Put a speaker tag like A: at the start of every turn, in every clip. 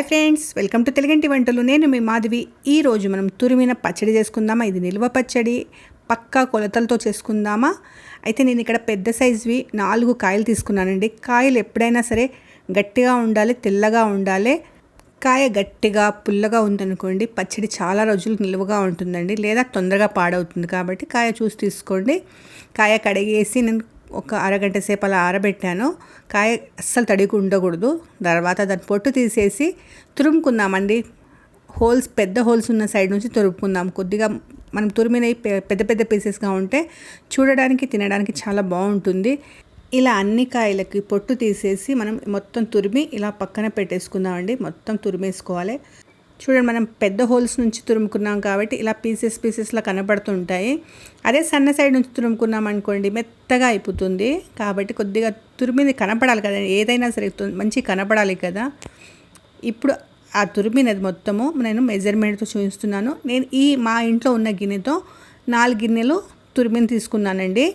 A: Hi friends welcome to తెలుగంటి వంటలు. నేను మీ మాధవి. ఈరోజు మనం తురిమిన పచ్చడి చేసుకుందామా? ఇది నిల్వ పచ్చడి. పక్కా కొలతలతో చేసుకుందామా? అయితే నేను ఇక్కడ పెద్ద సైజువి నాలుగు కాయలు తీసుకున్నానండి. కాయలు ఎప్పుడైనా సరే గట్టిగా ఉండాలి తెల్లగా ఉండాలి. కాయ గట్టిగా పుల్లగా ఉందనుకోండి పచ్చడి చాలా రోజులు నిలువగా ఉంటుందండి. లేదా తొందరగా పాడవుతుంది కాబట్టి కాయ చూసి తీసుకోండి. కాయ కడిగేసి నేను ఒక అరగంట సేపు అలా ఆరబెట్టాను. కాయ అస్సలు తడికి ఉండకూడదు. తర్వాత దాని పొట్టు తీసేసి తురుముకుందామండి. హోల్స్ పెద్ద హోల్స్ ఉన్న సైడ్ నుంచి తురుముకుందాం. కొద్దిగా మనం తురిమినవి పెద్ద పెద్ద పీసెస్గా ఉంటే చూడడానికి తినడానికి చాలా బాగుంటుంది. ఇలా అన్ని కాయలకి పొట్టు తీసేసి మనం మొత్తం తురిమి ఇలా పక్కన పెట్టేసుకుందామండి. మొత్తం తురిమేసుకోవాలి. చూడండి మనం పెద్ద హోల్స్ నుంచి తురుముకున్నాం కాబట్టి ఇలా పీసెస్ పీసెస్లా కనబడుతుంటాయి. అదే సన్న సైడ్ నుంచి తురుముకున్నాం అనుకోండి మెత్తగా అయిపోతుంది. కాబట్టి కొద్దిగా తురిమింది కనపడాలి కదా ఏదైనా సరే మంచి కనపడాలి కదా. ఇప్పుడు ఆ తురిమినది మొత్తము నేను మెజర్మెంట్తో చూపిస్తున్నాను. నేను ఈ మా ఇంట్లో ఉన్న గిన్నెతో నాలుగు గిన్నెలు తురిమిని తీసుకున్నానండి.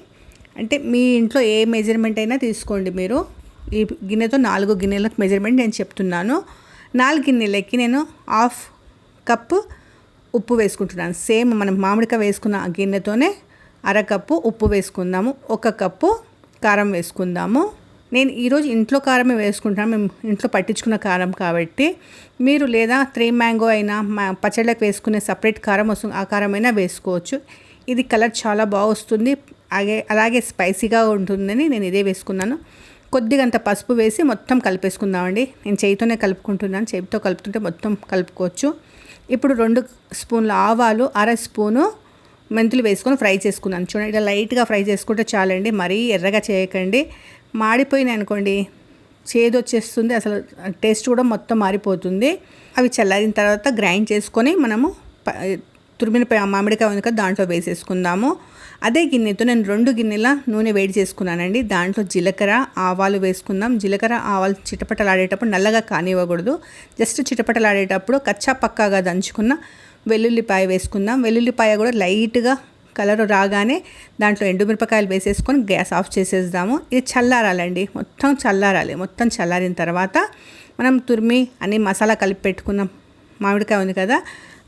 A: అంటే మీ ఇంట్లో ఏ మెజర్మెంట్ అయినా తీసుకోండి మీరు. ఈ గిన్నెతో నాలుగు గిన్నెల మెజర్మెంట్ నేను చెప్తున్నాను. నాలుగు గిన్నెలకి నేను హాఫ్ కప్పు ఉప్పు వేసుకుంటున్నాను. సేమ్ మనం మామిడికాయ వేసుకున్న గిన్నెతోనే అరకప్పు ఉప్పు వేసుకుందాము ఒక కప్పు కారం వేసుకుందాము. నేను ఈరోజు ఇంట్లో కారమే వేసుకుంటాను మేము ఇంట్లో పట్టించుకున్న కారం కాబట్టి మీరు లేదా త్రీ మ్యాంగో అయినా మా పచ్చళ్ళకి వేసుకునే సపరేట్ కారం వస్తుంది ఆ కారం అయినా వేసుకోవచ్చు. ఇది కలర్ చాలా బాగా వస్తుంది. అలాగే అలాగే స్పైసీగా ఉంటుందని నేను ఇదే వేసుకున్నాను. కొద్దిగంత పసుపు వేసి మొత్తం కలిపేసుకుందామండి. నేను చేయితోనే కలుపుకుంటున్నాను. చేతితో కలుపుతుంటే మొత్తం కలుపుకోవచ్చు. ఇప్పుడు రెండు స్పూన్ల ఆవాలు అర స్పూను మెంతులు వేసుకొని ఫ్రై చేసుకున్నాను. చూడండి ఇలా లైట్గా ఫ్రై చేసుకుంటే చాలండి. మరీ ఎర్రగా చేయకండి. మాడిపోయినాయి అనుకోండి చేదు వచ్చేస్తుంది. అసలు టేస్ట్ కూడా మొత్తం మారిపోతుంది. అవి చల్లారిన తర్వాత గ్రైండ్ చేసుకొని మనము ప- తురిమిన మామిడికాయ ఉంది కదా దాంట్లో వేసేసుకుందాము. అదే గిన్నెతో నేను రెండు గిన్నెల నూనె వేడి చేసుకున్నానండి. దాంట్లో జీలకర్ర ఆవాలు వేసుకుందాం. జీలకర్ర ఆవాలు చిటపటలాడేటప్పుడు నల్లగా కానివ్వకూడదు. జస్ట్ చిటపటలాడేటప్పుడు కచ్చా పక్కాగా దంచుకున్న వెల్లుల్లిపాయ వేసుకుందాం. వెల్లుల్లిపాయ కూడా లైట్గా కలర్ రాగానే దాంట్లో ఎండుమిరపకాయలు వేసేసుకొని గ్యాస్ ఆఫ్ చేసేద్దాము. ఇది చల్లారాలండి. మొత్తం చల్లారాలి. మొత్తం చల్లారిన తర్వాత మనం తురిమి అన్ని మసాలా కలిపి పెట్టుకున్నాం. మామిడికాయ ఉంది కదా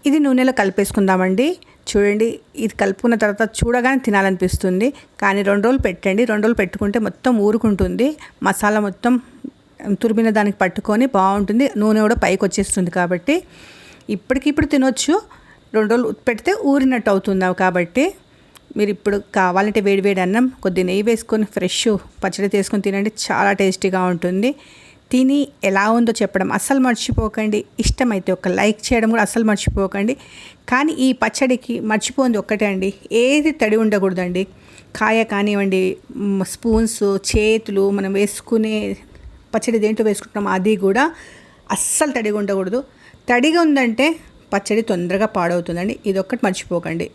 A: ఇది నూనెలో కలిపేసుకుందామండి. చూడండి ఇది కలుపుకున్న తర్వాత చూడగానే తినాలనిపిస్తుంది. కానీ రెండు రోజులు పెట్టండి. రెండు రోజులు పెట్టుకుంటే మొత్తం ఊరుకుంటుంది. మసాలా మొత్తం తురిమిన దానికి పట్టుకొని బాగుంటుంది. నూనె కూడా పైకి వచ్చేస్తుంది కాబట్టి. ఇప్పటికిప్పుడు తినొచ్చు. రెండు రోజులు పెడితే ఊరినట్టు అవుతుంది కాబట్టి. మీరు ఇప్పుడు కావాలంటే వేడి వేడి అన్నం కొద్ది నెయ్యి వేసుకొని ఫ్రెష్ పచ్చడి తీసుకొని తినండి. చాలా టేస్టీగా ఉంటుంది. తిని ఎలా ఉందో చెప్పడం అస్సలు మర్చిపోకండి. ఇష్టమైతే ఒక లైక్ చేయడం కూడా అస్సలు మర్చిపోకండి. కానీ ఈ పచ్చడికి మర్చిపోయింది ఒక్కటే అండి. ఏది తడి ఉండకూడదండి. కాయ కానివ్వండి స్పూన్స్ చేతులు మనం వేసుకునే పచ్చడి దేంట్లో వేసుకుంటున్నాం అది కూడా అస్సలు తడిగా ఉండకూడదు. తడిగా ఉందంటే పచ్చడి తొందరగా పాడవుతుందండి. ఇది ఒక్కటి మర్చిపోకండి.